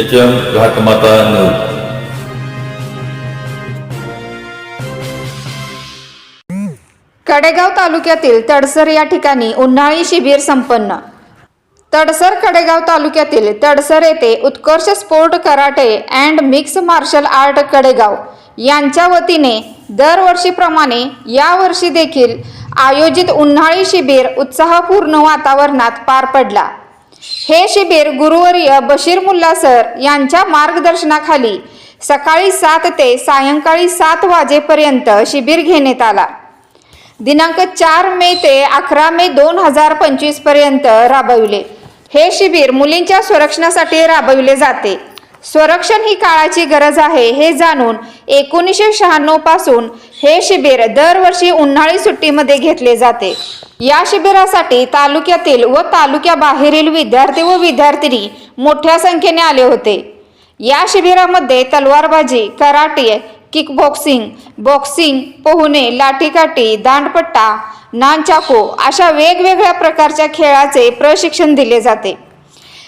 H M Ghatmata news Kadegaon तालुक्यातील तडसर या ठिकाणी उन्हाळी शिबिर संपन्न. तडसर कडेगाव तालुक्यातील तडसर येथे Utkarsh sport karate and mix martial art Kadegaon यांच्या वतीने दरवर्षीप्रमाणे यावर्षी देखील आयोजित उन्हाळी शिबिर उत्साहपूर्ण वातावरणात पार पडला. हे शिबिर गुरुवर्य बशीर मुल्ला सर यांच्या मार्गदर्शनाखाली सकाळी सात ते सायंकाळी सात वाजेपर्यंत शिबिर घेण्यात आला. दिनांक चार मे ते अकरा मे दोन हजार पंचवीसपर्यंत राबविले. हे शिबिर मुलींच्या संरक्षणासाठी राबविले जाते. संरक्षण ही काळाची गरज आहे हे जाणून एकोणीसशे शहाण्णवपासून हे शिबिर दरवर्षी उन्हाळी सुट्टीमध्ये घेतले जाते. या शिबिरासाठी तालुक्यातील व तालुक्याबाहेरील विद्यार्थी व विद्यार्थिनी मोठ्या संख्येने आले होते. या शिबिरामध्ये तलवारबाजी कराटे किकबॉक्सिंग बॉक्सिंग पोहणे लाठीकाठी दांडपट्टा नानचाको अशा वेगवेगळ्या प्रकारच्या खेळाचे प्रशिक्षण दिले जाते.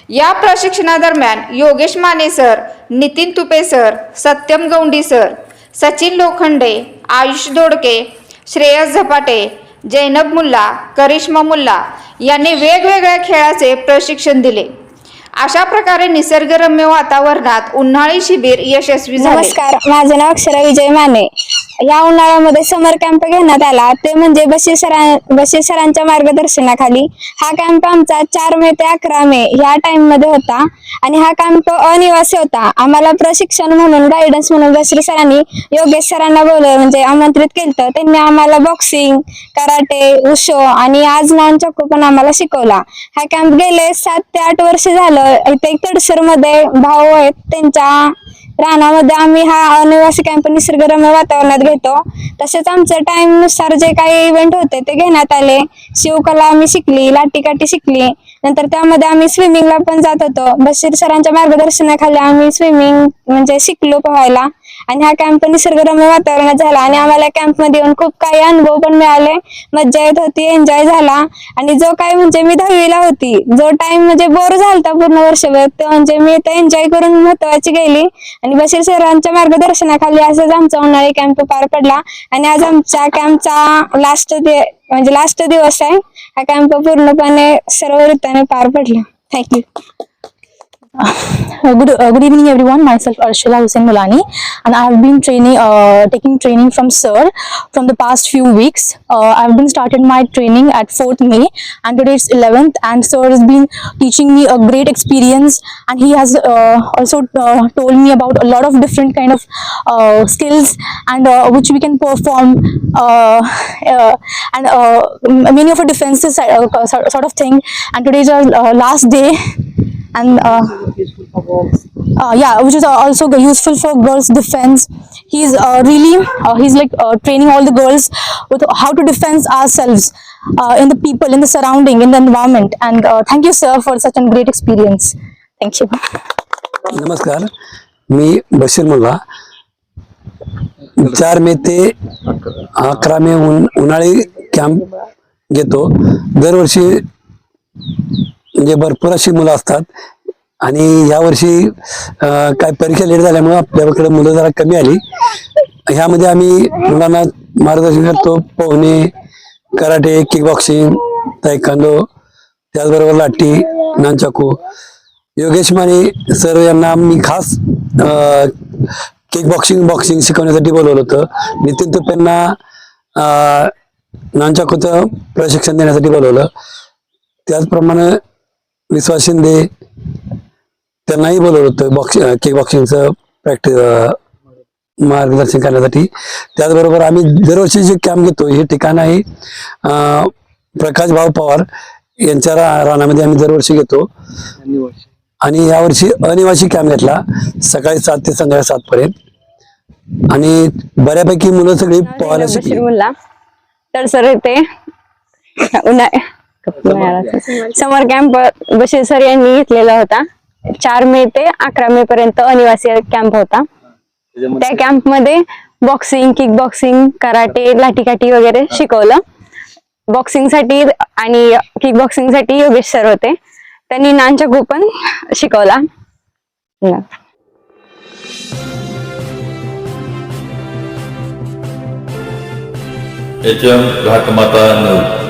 या प्रशिक्षणादरम्यान Yogesh Mane sir Nitin Tupe sir Satyam Gaundi sir Sachin Lokhande Ayush Dodke Shreyas Zapate Zainab Mulla Karishma Mulla यांनी वेगवेगळ्या खेळाचे प्रशिक्षण दिले. अशा प्रकारे निसर्गरम्य वातावरणात उन्हाळी शिबिर यशस्वी झाले. नमस्कार माझं नाव अक्षरा विजय माने. या उन्हाळ्यामध्ये समर कॅम्प घेण्यात आला. ते म्हणजे बशीर सरां बशीर सरांच्या मार्गदर्शनाखाली. हा कॅम्प आमचा चार मे ते अकरा मे ह्या टाइममध्ये होता. आणि हा कॅम्प अनिवासी होता. आम्हाला प्रशिक्षण म्हणून गायडन्स म्हणून बशीर सरांनी योगेश सरांना बोलवलं म्हणजे आमंत्रित केलं त्यांनी आम्हाला बॉक्सिंग कराटे उशो आणि आज नॉन चक्कू पण आम्हाला शिकवला. हा कॅम्प गेले सात ते आठ वर्ष झालं. इथे तडसरमध्ये भाऊ आहेत. त्यांच्या रानामध्ये आम्ही हा अनिवासी कॅम्प निसर्गरम्य वातावरणात घेतो. तसेच आमच्या टाइमनुसार जे काही इव्हेंट होते ते घेण्यात आले. शिवकला आम्ही शिकली लाटीकाठी शिकली. नंतर त्यामध्ये आम्ही स्विमिंगला पण जात होतो. बशीर सरांच्या मार्गदर्शनाखाली आम्ही स्विमिंग म्हणजे शिकलो पोहायला. आणि हा कॅम्प निसर्गरम्य वातावरणात झाला. आणि आम्हाला कॅम्पमध्ये येऊन खूप काही अनुभव पण मिळाले. मज्जा येत होती एन्जॉय झाला. आणि जो काही म्हणजे मी दहावीला होती जो टाइम म्हणजे बोर झालता पूर्ण वर्षभर तो म्हणजे मी ते एन्जॉय करून महत्वाची गेली. आणि बशीर सरांच्या मार्गदर्शनाखाली असंच आमचा उन्हाळी कॅम्प पार पडला. आणि आज आमच्या कॅम्पचा लास्ट म्हणजे लास्ट दिवस आहे. हा कॅम्प पूर्णपणे सर्व वृत्ताने पार पडला. Thank you Uh, good, uh, good evening everyone. Myself arshila hussain mulani and i have been training uh, taking training from sir from the past few weeks. Uh, i've been started my training at 4th may and today it's 11th and sir has been teaching me a great experience and he has uh, also uh, told me about a lot of different kind of uh, skills and uh, which we can perform uh, uh, and uh, many of a defenses uh, sort sort of thing. And today is our uh, last day and uh, uh, yeah which is uh, also g- useful for girls defense he's uh, really uh, he's like uh, training all the girls with how to defend ourselves uh, in the people in the surrounding in the environment and uh, thank you sir for such a great experience thank you नमस्कार मी बशीर मुल्ला चार मे ते अकरा मे उन उन्हाळी camp घेतो दरवर्षी म्हणजे भरपूर अशी मुलं असतात आणि यावर्षी काय परीक्षा लेट झाल्यामुळे आपल्याकडे मुलं जरा कमी आली. ह्यामध्ये आम्ही मुलांना मार्गदर्शन करतो. पोहणे कराटे किक बॉक्सिंग तायकांदो त्याचबरोबर लाठी नानचाकू योगेश माने सर यांना मी खास किक बॉक्सिंग बॉक्सिंग शिकवण्यासाठी बोलवलं होतं. नितीन तुपेंना नानचाकूचं प्रशिक्षण देण्यासाठी बोलवलं. त्याचप्रमाणे विश्वास शिंदे त्यांनाही बोलवलं होतं. बॉक्सिंग किक बॉक्सिंगचं प्रॅक्टिस मार्गदर्शन करण्यासाठी. त्याचबरोबर आम्ही दरवर्षी जे कॅम्प घेतो हे ठिकाण आहे प्रकाश भाऊ पवार यांच्या रा रानामध्ये आम्ही दरवर्षी घेतो. आणि यावर्षी अनिवासी कॅम्प घेतला सकाळी सात ते संध्याकाळी सात पर्यंत. आणि बऱ्यापैकी मुलं सगळी पोहायला शिकली. तर सर येते उन्हाळ्यात समर. कॅम्प बशीर सर यांनी घेतलेला होता. चार मे ते अकरा मे पर्यंत अनिवासी कॅम्प होता. त्या कॅम्पमध्ये बॉक्सिंग किक बॉक्सिंग कराटे लाठीकाठी वगैरे शिकवलं. बॉक्सिंगसाठी आणि किक बॉक्सिंगसाठी योगेश सर होते. त्यांनी नानचकू पण शिकवला. घाटमाता नऊ.